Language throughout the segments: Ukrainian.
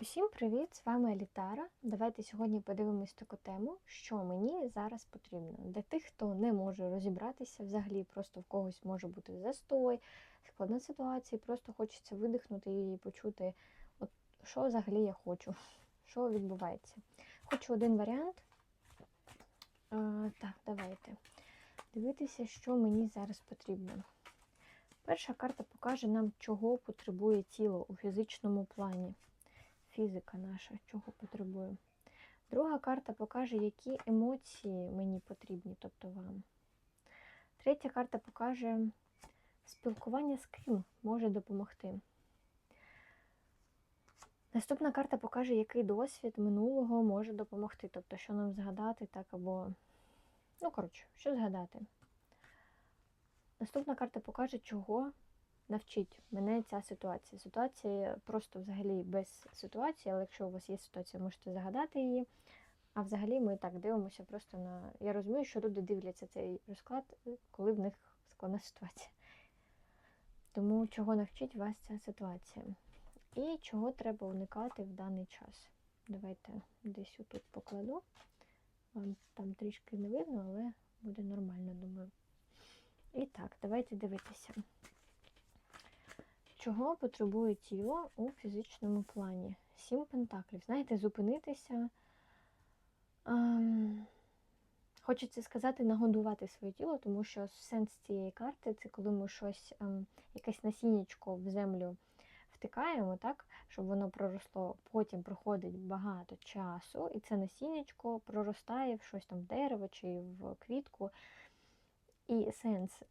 Усім привіт! З вами Елітара. Давайте сьогодні подивимось таку тему, що мені зараз потрібно. Для тих, хто не може розібратися взагалі, просто в когось може бути застой, складна ситуація, просто хочеться видихнути і почути, от, що взагалі я хочу, що відбувається. Хочу один варіант. А, так, давайте. Дивитися, що мені зараз потрібно. Перша карта покаже нам, чого потребує тіло у фізичному плані фізика наша, чого потребує. Друга карта покаже, які емоції мені потрібні, тобто вам. Третя карта покаже спілкування з ким може допомогти. Наступна карта покаже, який досвід минулого може допомогти. Тобто, що нам згадати, так або. Ну, коротше, що згадати. Наступна карта покаже, чого навчить мене ця ситуація. Ситуація просто взагалі без ситуації, але якщо у вас є ситуація, можете загадати її. А взагалі ми так дивимося просто на. Я розумію, що люди дивляться цей розклад, коли в них складна ситуація. Тому чого навчить вас ця ситуація? І чого треба уникати в даний час. Давайте десь отут покладу. Вам там трішки не видно, але буде нормально, думаю. І так, давайте дивитися. Чого потребує тіло у фізичному плані? Сім пентаклів. Знаєте, зупинитися. Ем, хочеться сказати, нагодувати своє тіло, тому що сенс цієї карти це коли ми щось, ем, якесь насіннячко в землю втикаємо, так, щоб воно проросло. Потім проходить багато часу, і це насіннячко проростає в щось там в дерево чи в квітку. І сенс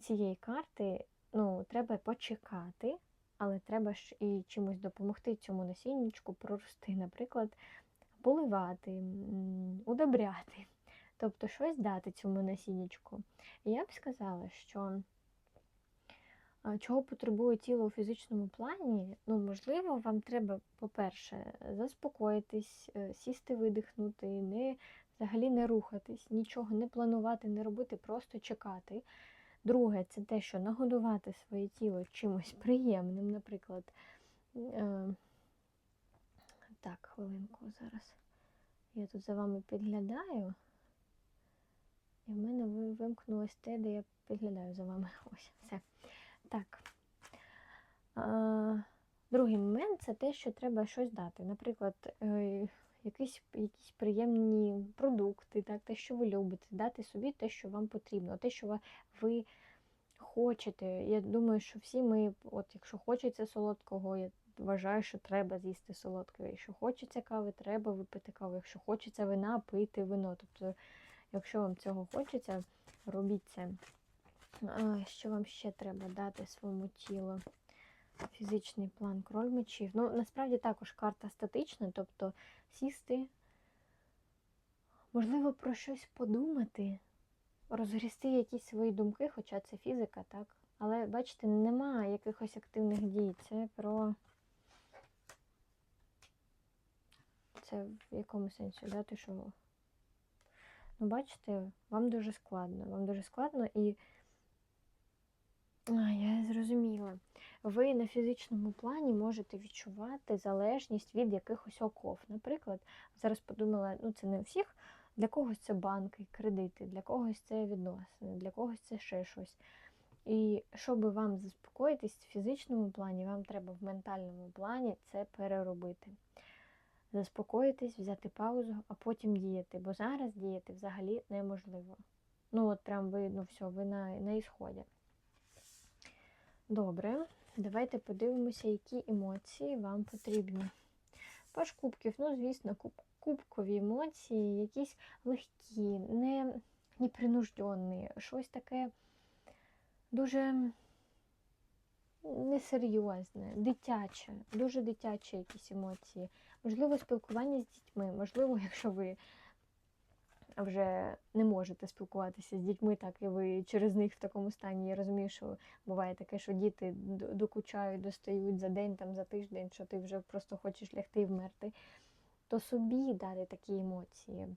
цієї карти ну, треба почекати, але треба ж і чимось допомогти цьому насіннячку прорости, наприклад, поливати, удобряти, тобто щось дати цьому насіннячку. Я б сказала, що чого потребує тіло у фізичному плані, ну, можливо, вам треба, по-перше, заспокоїтись, е, сісти, видихнути, не, взагалі не рухатись, нічого не планувати, не робити, просто чекати. Друге, це те, що нагодувати своє тіло чимось приємним, наприклад. Е, так, хвилинку зараз. Я тут за вами підглядаю. І в мене вимкнулось те, де я підглядаю за вами. Ось, все. Так. Е, другий момент це те, що треба щось дати. Наприклад, е, якісь, якісь приємні продукти, так, те, що ви любите, дати собі те, що вам потрібно, те, що ви хочете. Я думаю, що всі ми, от якщо хочеться солодкого, я вважаю, що треба з'їсти солодкого. Якщо хочеться кави, треба випити каву. Якщо хочеться вина, пити вино. Тобто, якщо вам цього хочеться, робіть це. Що вам ще треба дати своєму тілу? Фізичний план кроль мечів. Ну, насправді також карта статична, тобто сісти, можливо, про щось подумати, розгрісти якісь свої думки, хоча це фізика, так? Але бачите, немає якихось активних дій. Це про. Це в якому сенсі, да? Ти що? Ну, бачите, вам дуже складно. Вам дуже складно і. А, я зрозуміла. Ви на фізичному плані можете відчувати залежність від якихось оков. Наприклад, зараз подумала, ну це не у всіх, для когось це банки, кредити, для когось це відносини, для когось це ще щось. І щоб вам заспокоїтись в фізичному плані, вам треба в ментальному плані це переробити. Заспокоїтись, взяти паузу, а потім діяти. Бо зараз діяти взагалі неможливо. Ну, от прям ви, ну все, ви на, на ісході. Добре, давайте подивимося, які емоції вам потрібні. Паш кубків, ну, звісно, куб, кубкові емоції, якісь легкі, не, непринужденні, щось таке дуже несерйозне, дитяче, дуже дитячі якісь емоції. Можливо, спілкування з дітьми, можливо, якщо ви вже не можете спілкуватися з дітьми, так і ви через них в такому стані. Я розумію, що буває таке, що діти докучають, достають за день, там, за тиждень, що ти вже просто хочеш лягти і вмерти. То собі дати такі емоції.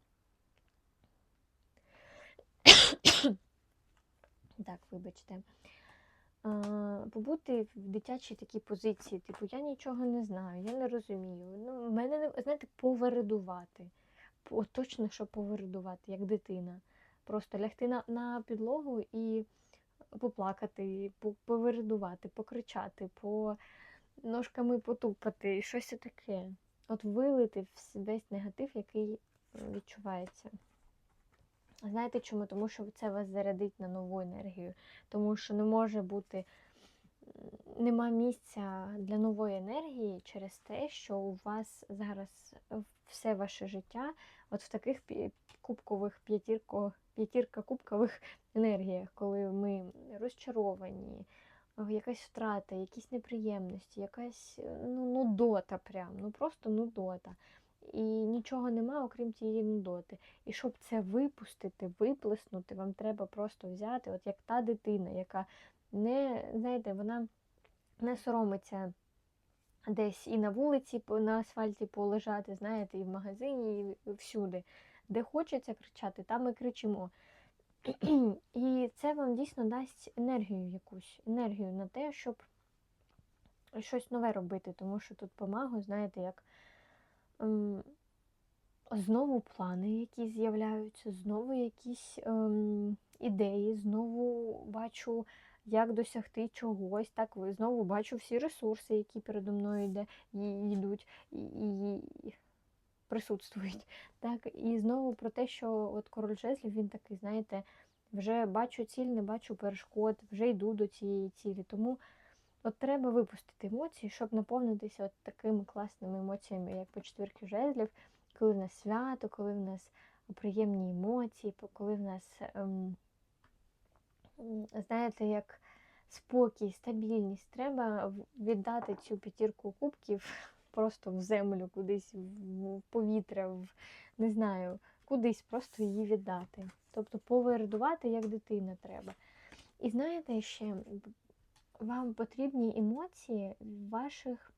так, вибачте. побути в дитячій такій позиції, типу, я нічого не знаю, я не розумію. Ну, мене не знаєте, повередувати. Точно, що повередувати, як дитина. Просто лягти на, на підлогу і поплакати, по- повередувати, покричати, по ножками потупати, щось таке. От вилити весь негатив, який відчувається. Знаєте чому? Тому що це вас зарядить на нову енергію. Тому що не може бути, нема місця для нової енергії через те, що у вас зараз все ваше життя от в таких кубкових п'ятірка кубкових енергіях, коли ми розчаровані, е, якась втрата, якісь неприємності, якась е, ну, нудота прям, ну просто нудота. І нічого нема, окрім тієї нудоти. І щоб це випустити, виплеснути, вам треба просто взяти, от як та дитина, яка не, знаєте, вона не соромиться десь і на вулиці, на асфальті полежати, знаєте, і в магазині, і всюди. Де хочеться кричати, там і кричимо. І це вам дійсно дасть енергію якусь, енергію на те, щоб щось нове робити, тому що тут помагу, знаєте, як ем, знову плани, які з'являються, знову якісь ем, ідеї, знову бачу, як досягти чогось. Так, ви знову бачу всі ресурси, які передо мною йде, йдуть і, і, присутствують. Так, і знову про те, що от король жезлів, він такий, знаєте, вже бачу ціль, не бачу перешкод, вже йду до цієї цілі. Тому от треба випустити емоції, щоб наповнитися от такими класними емоціями, як по четвірки жезлів, коли в нас свято, коли в нас приємні емоції, коли в нас, ем, знаєте, як спокій, стабільність. Треба віддати цю п'ятірку кубків просто в землю, кудись в повітря, в не знаю, кудись просто її віддати. Тобто повердувати як дитина треба. І знаєте, ще вам потрібні емоції ваших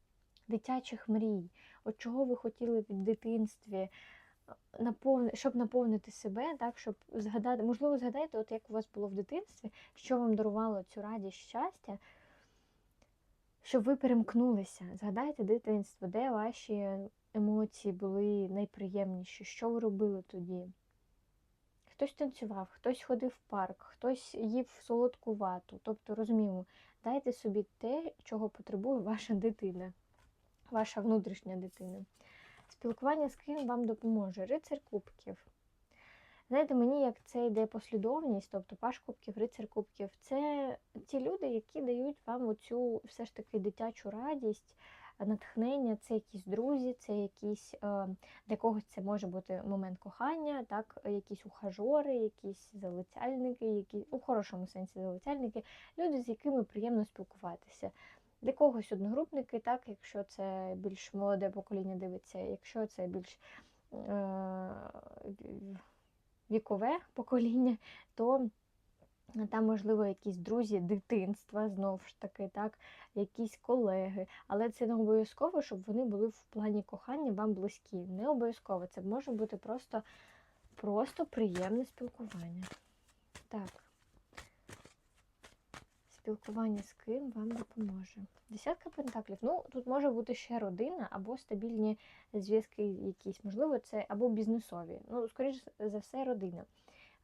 дитячих мрій. От чого ви хотіли в дитинстві, наповни, щоб наповнити себе, так, щоб згадати, можливо, згадайте, от як у вас було в дитинстві, що вам дарувало цю радість, щастя, щоб ви перемкнулися. Згадайте дитинство, де ваші емоції були найприємніші, що ви робили тоді. Хтось танцював, хтось ходив в парк, хтось їв солодку вату. Тобто, розуміємо, дайте собі те, чого потребує ваша дитина, ваша внутрішня дитина. Спілкування з ким вам допоможе? Рицар кубків. Знаєте, мені як це йде послідовність, тобто паш кубків, рицар кубків, це ті люди, які дають вам оцю все ж таки дитячу радість, натхнення, це якісь друзі, це якісь е, для когось це може бути момент кохання, так, якісь ухажори, якісь залицяльники, які у хорошому сенсі залицяльники, люди, з якими приємно спілкуватися. Для когось одногрупники, так, якщо це більш молоде покоління дивиться, якщо це більш е, вікове покоління, то там, можливо, якісь друзі дитинства, знову ж таки, так, якісь колеги. Але це не обов'язково, щоб вони були в плані кохання вам близькі. Не обов'язково. Це може бути просто, просто приємне спілкування. Так. Спілкування з ким вам допоможе. Десятка пентаклів. Ну, тут може бути ще родина або стабільні зв'язки якісь. Можливо, це або бізнесові. Ну, скоріш за все, родина.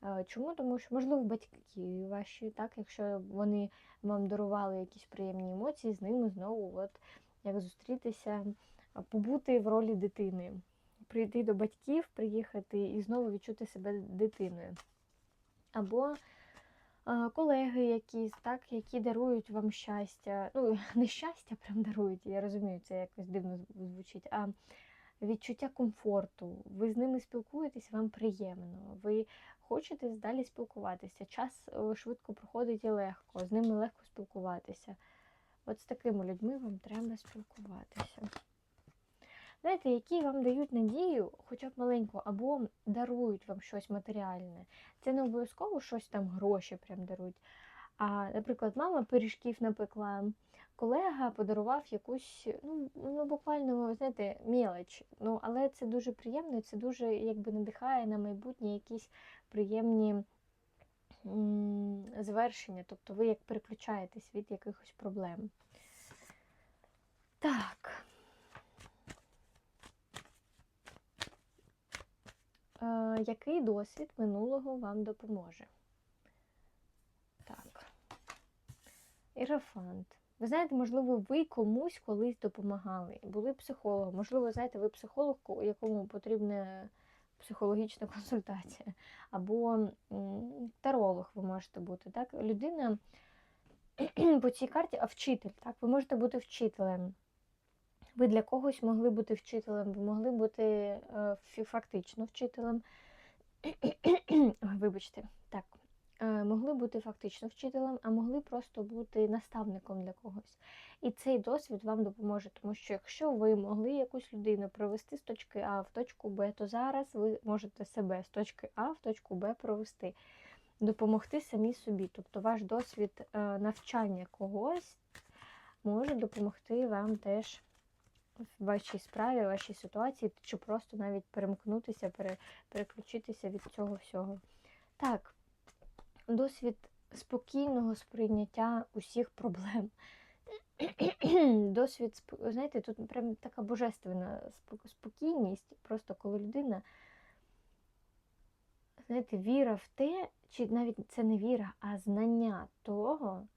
Е, Чому? Тому що, можливо, батьки ваші, так, якщо вони вам дарували якісь приємні емоції, з ними знову от, як зустрітися, побути в ролі дитини, прийти до батьків, приїхати і знову відчути себе дитиною. Або колеги якісь, так, які дарують вам щастя. Ну, не щастя прям дарують, я розумію, це якось дивно звучить, а відчуття комфорту. Ви з ними спілкуєтесь, вам приємно. Ви хочете далі спілкуватися. Час е, швидко проходить і легко, з ними легко спілкуватися. От з такими людьми вам треба спілкуватися. Знаєте, які вам дають надію, хоча б маленьку, або дарують вам щось матеріальне. Це не обов'язково щось там гроші прям дарують. А, наприклад, мама пиріжків напекла, колега подарував якусь, ну, ну буквально, знаєте, мелоч. Ну, але це дуже приємно, і це дуже якби надихає на майбутнє якісь приємні м, завершення, тобто ви як переключаєтесь від якихось проблем. Так. Який досвід минулого вам допоможе? Так. Ірафант. Ви знаєте, можливо, ви комусь колись допомагали, були психологом. Можливо, знаєте, ви психолог, якому потрібна психологічна консультація, або таролог ви можете бути. Так? Людина по цій карті, а вчитель. Так? Ви можете бути вчителем. Ви для когось могли бути вчителем, ви могли бути е, фактично вчителем. Вибачте, так. Е, Могли бути фактично вчителем, а могли просто бути наставником для когось. І цей досвід вам допоможе, тому що якщо ви могли якусь людину провести з точки А в точку Б, то зараз ви можете себе з точки А в точку Б провести, допомогти самі собі. Тобто ваш досвід е, навчання когось може допомогти вам теж в вашій справі, в вашій ситуації, чи просто навіть перемкнутися, пере, переключитися від цього всього. Так, досвід спокійного сприйняття усіх проблем. Досвід, знаєте, тут прям така божественна спокійність, просто коли людина, знаєте, віра в те, чи навіть це не віра, а знання того,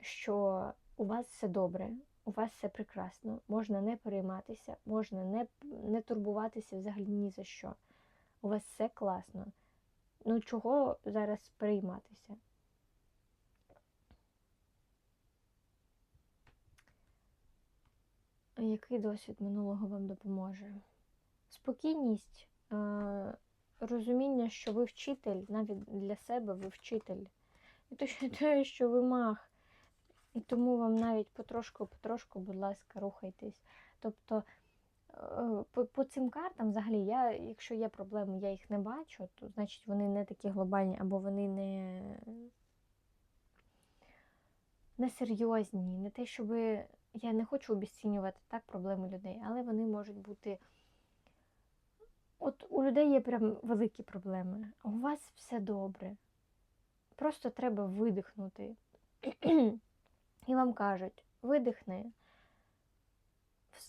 що у вас все добре, у вас все прекрасно, можна не перейматися, можна не, не турбуватися взагалі ні за що. У вас все класно. Ну чого зараз перейматися? Який досвід минулого вам допоможе? Спокійність, розуміння, що ви вчитель, навіть для себе ви вчитель. І те, що ви маг. І тому вам навіть потрошку-потрошку, будь ласка, рухайтесь. Тобто е, по, по цим картам, взагалі, я, якщо є проблеми, я їх не бачу, то значить вони не такі глобальні, або вони не, не серйозні. Не те, щоб я не хочу обіцінювати так проблеми людей, але вони можуть бути. От у людей є прям великі проблеми, а у вас все добре. Просто треба видихнути. І вам кажуть, видихни,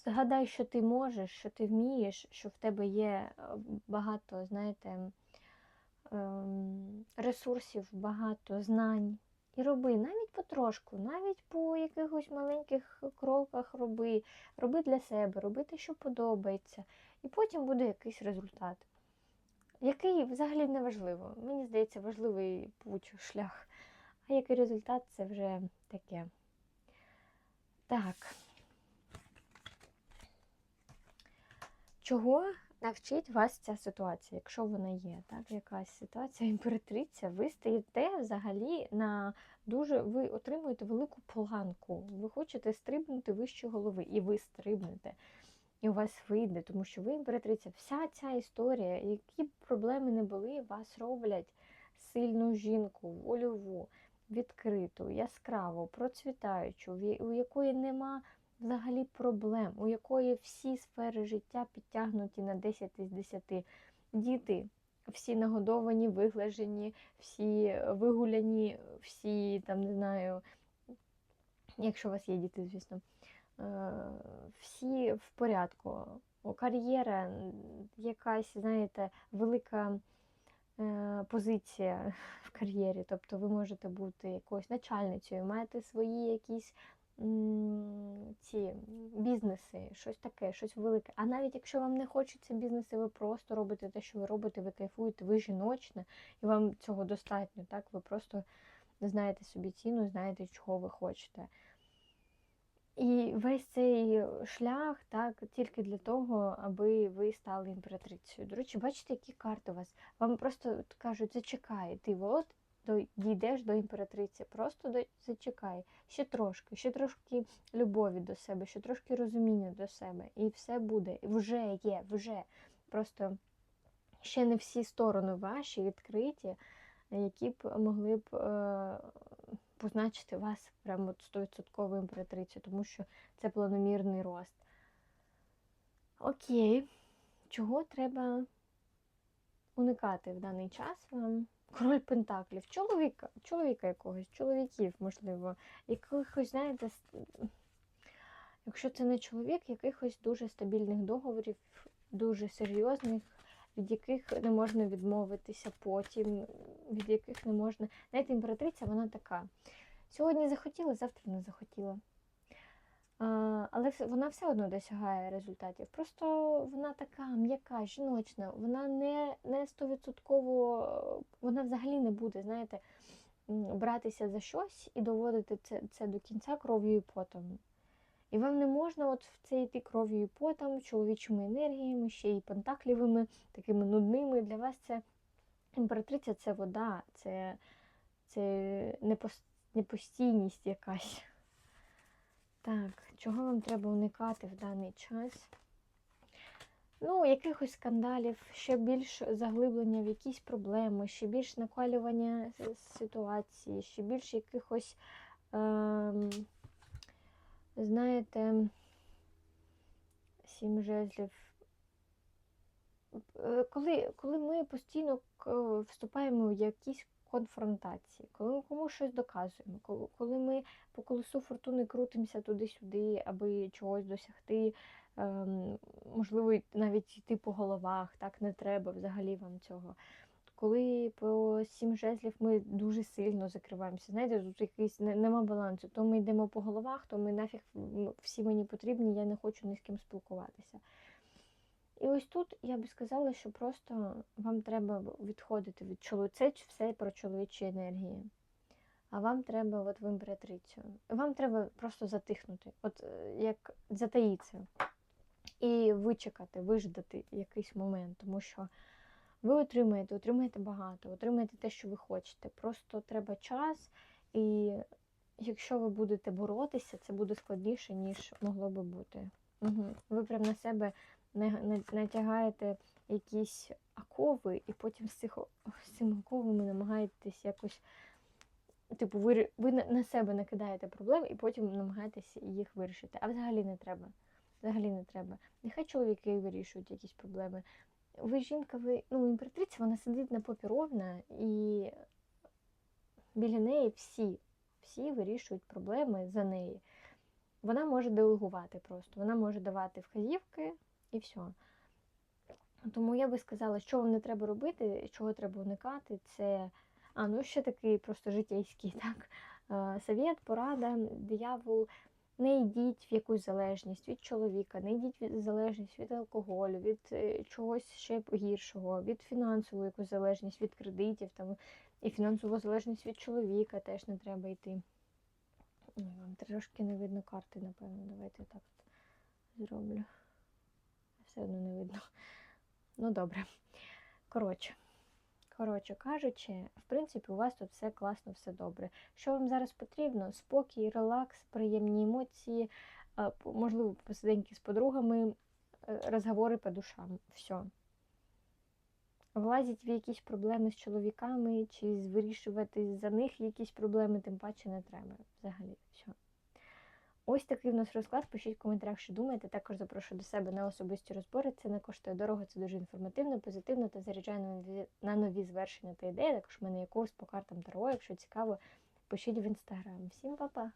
згадай, що ти можеш, що ти вмієш, що в тебе є е, багато, знаєте, ем, ресурсів, багато знань. І роби навіть потрошку, навіть по якихось маленьких кроках роби, роби для себе, роби те, що подобається, і потім буде якийсь результат. Який взагалі не важливо. Мені здається, важливий путь, шлях. А який результат це вже таке. Так. Чого навчить вас ця ситуація, якщо вона є, так, якась ситуація імператриця, ви стаєте взагалі на дуже, ви отримуєте велику планку. Ви хочете стрибнути вище голови, і ви стрибнете. І у вас вийде, тому що ви імператриця. Вся ця історія, які б проблеми не були, вас роблять сильну жінку, вольову, відкриту, яскраву, процвітаючу, у якої нема взагалі проблем, у якої всі сфери життя підтягнуті на 10 із 10. Діти всі нагодовані, виглажені, всі вигуляні, всі там не знаю, якщо у вас є діти, звісно, е, всі в порядку. Кар'єра, якась, знаєте, велика е, позиція в кар'єрі. Тобто ви можете бути якоюсь начальницею, маєте свої якісь ці бізнеси, щось таке, щось велике. А навіть якщо вам не хочеться бізнеси, ви просто робите те, що ви робите, ви кайфуєте, ви жіночне, і вам цього достатньо. Так, ви просто знаєте собі ціну, знаєте, чого ви хочете. І весь цей шлях так тільки для того, аби ви стали імператрицею. До речі, бачите, які карти у вас. Вам просто кажуть, зачекай, ти от дійдеш до імператриці, просто до, зачекай, ще трошки, ще трошки любові до себе, ще трошки розуміння до себе, і все буде. Вже є, вже. Просто ще не всі сторони ваші відкриті, які б могли б е, позначити вас прямо от 100% імператрицю, тому що це планомірний рост. Окей, чого треба уникати в даний час вам? король Пентаклів, чоловіка, чоловіка якогось, чоловіків, можливо, якихось, знаєте, якщо це не чоловік, якихось дуже стабільних договорів, дуже серйозних, від яких не можна відмовитися потім, від яких не можна. Знаєте, імператриця, вона така. Сьогодні захотіла, завтра не захотіла. Але вона все одно досягає результатів. Просто вона така м'яка, жіночна, вона не, не стовідсотково, вона взагалі не буде, знаєте, братися за щось і доводити це, це до кінця кров'ю і потом. І вам не можна от в це йти кров'ю і потом, чоловічими енергіями, ще й пентаклівими, такими нудними. Для вас це імператриця це вода, це, це непостійність якась. Так, чого вам треба уникати в даний час? Ну, якихось скандалів, ще більш заглиблення в якісь проблеми, ще більш накалювання ситуації, ще більш якихось, ем, знаєте, сім жезлів. Е, Коли, коли ми постійно вступаємо в якісь конфронтації, коли ми комусь щось доказуємо, коли, коли ми по колесу фортуни крутимося туди-сюди, аби чогось досягти, ем, можливо, навіть йти по головах, так не треба взагалі вам цього. Коли по сім жезлів ми дуже сильно закриваємося, знаєте, тут якийсь нема балансу. То ми йдемо по головах, то ми нафіг всі мені потрібні, я не хочу ні з ким спілкуватися. І ось тут я би сказала, що просто вам треба відходити від чоловіка. Це все про чоловічі енергії. А вам треба от в імператрицю. Вам треба просто затихнути, от е, як затаїтися. І вичекати, виждати якийсь момент, тому що ви отримаєте, отримаєте багато, отримаєте те, що ви хочете. Просто треба час, і якщо ви будете боротися, це буде складніше, ніж могло би бути. Угу. Ви прям на себе натягаєте якісь окови, і потім з цих з цими оковами намагаєтесь якось. Типу, ви, ви на- себе накидаєте проблем і потім намагаєтесь їх вирішити. А взагалі не треба. Взагалі не треба. Нехай чоловіки вирішують якісь проблеми. Ви жінка, ви ну, імператриця, вона сидить на попі ровна, і біля неї всі, всі вирішують проблеми за неї. Вона може делегувати просто, вона може давати вказівки і все. Тому я би сказала, що вам не треба робити, чого треба уникати, це. А, ну ще такий просто житейський, так. е, Совет, порада, диявол. Не йдіть в якусь залежність від чоловіка, не йдіть в залежність від алкоголю, від е, чогось ще гіршого, від фінансової якусь залежність, від кредитів там, і фінансову залежність від чоловіка теж не треба йти. Ой, Вам трошки не видно карти, напевно. Давайте так зроблю. Все одно не видно. Ну, добре. Коротше. Коротше кажучи, в принципі, у вас тут все класно, все добре. Що вам зараз потрібно? Спокій, релакс, приємні емоції, можливо, посиденьки з подругами, е, розговори по душам. Все. Влазить в якісь проблеми з чоловіками, чи вирішувати за них якісь проблеми, тим паче не треба. Взагалі, все. Ось такий в нас розклад. Пишіть в коментарях, що думаєте. Також запрошую до себе на особисті розбори. Це не коштує дорого, це дуже інформативно, позитивно та заряджає на нові, звершення та ідеї. Також в мене є курс по картам Таро. Якщо цікаво, пишіть в інстаграм. Всім па-па!